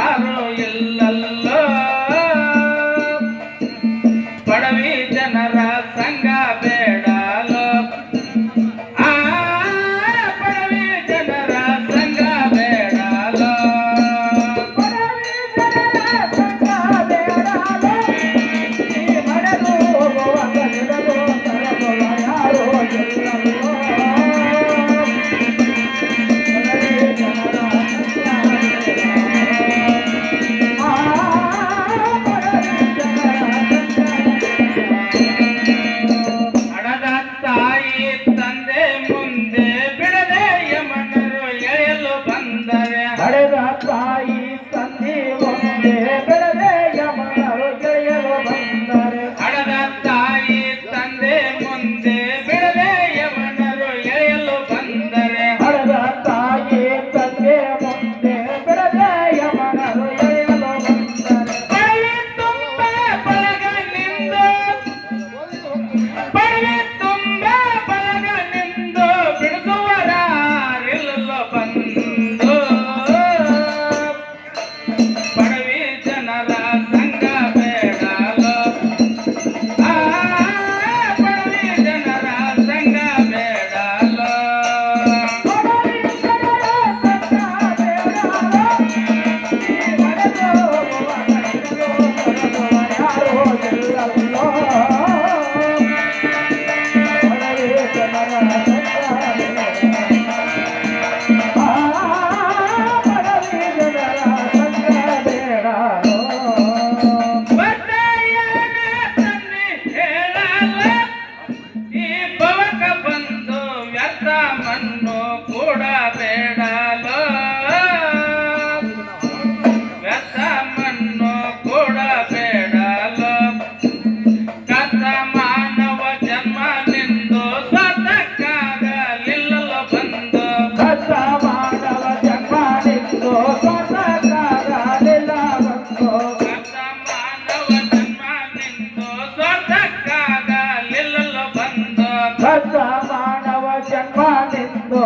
ಸಾರೋ ಎಲ್ಲ జన్మదిందో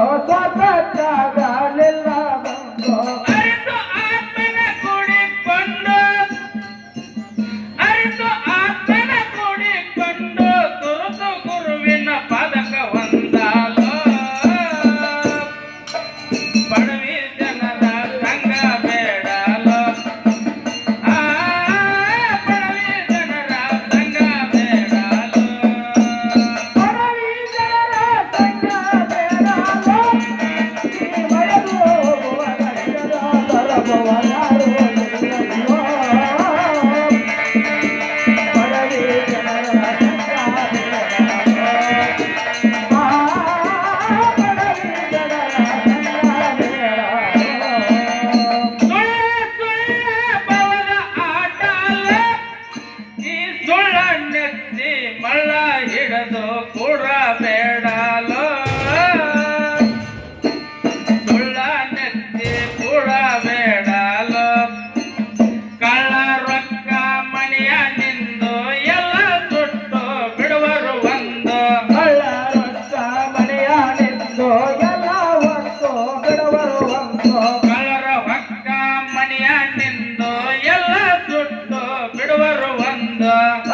Yeah.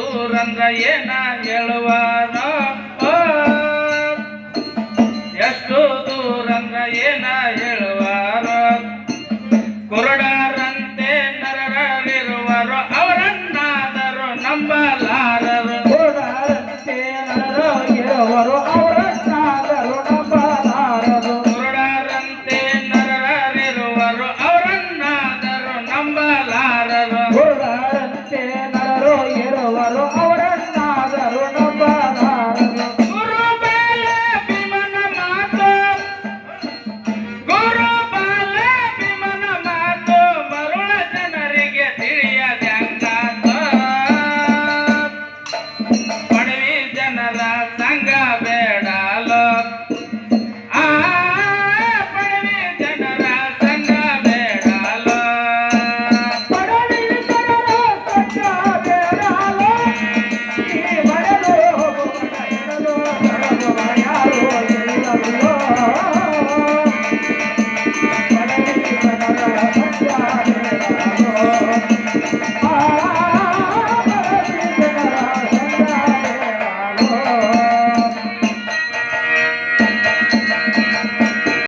ದೂರಂದ್ರ ಏನ ಹೇಳುವಾರೋ ಎಷ್ಟು ದೂರಂದ್ರ ಏನ ಹೇಳುವಾರೋ ಕುರುಡರಂತೆ படவே ஜனதா